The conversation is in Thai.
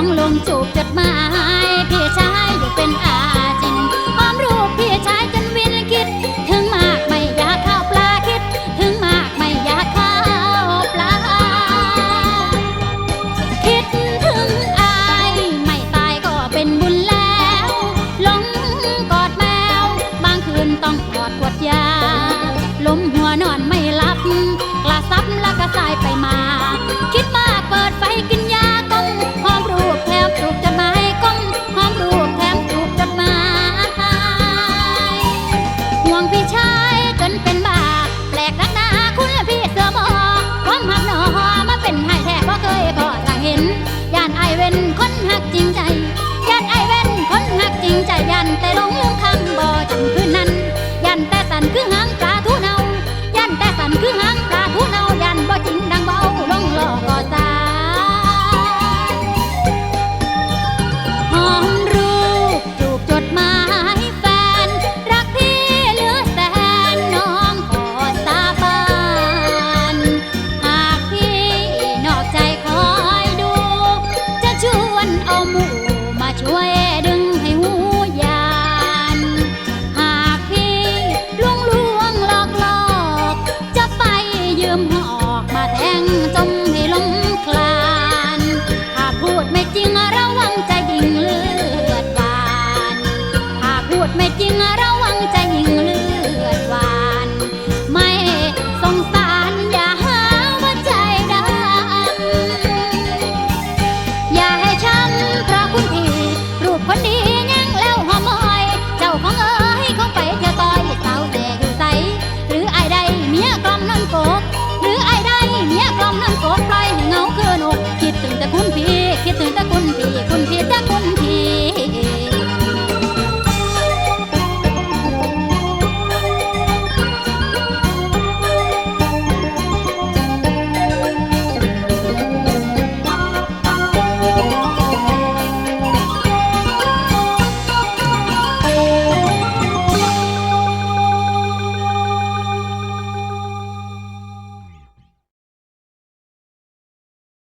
องลงจูบจดหมายพี่ชายอยู่เป็นอาจินหอมรูปพี่ชายจนวินคิด ถึงมากไม่อยากข้าวปลาคิด ถึงมากไม่อยากข้าวปลา คิดถึงอายไม่ตายก็เป็นบุญแล้วหลงกอดแมว บางคืนต้องกอดกวดยาล้มหัวนอนไม่หลับกระซับและกระสายไปมา ยันแต่ลงลืมคำบ่อจำคืนนั้น ยันแต่สันคือหางปลาทูเนา ยันแต่สันคือหางปลาทูเนา ยันบ่จริงดังบ่เอาลงหลอกก็ตาหอมรูปจูบจดหมายแฟน รักที่เหลือแสนน้องขอสาบานหากพี่นอกใจคอยดู จะชวนเอาหมู่มาช่วย ไม่จริงระวังจะยิงเลือดหวาน ไม่สงสารอย่าหาว่าใจดำอย่าให้ช้ำเพราะคุณพี่รูปคนดียังแล้วหอมอย เจ้าของเอ๋ยเขาไปเที่ยวต่อยสาวแต่อยู่ใส หรือไอ้ใดเมียกลอมนั่นโกกหรือไอ้ใดเมียกลอมนั่นโกกปล่อยให้เงาเกินอกคิดถึงแต่คุณพี่คิดถึงแต่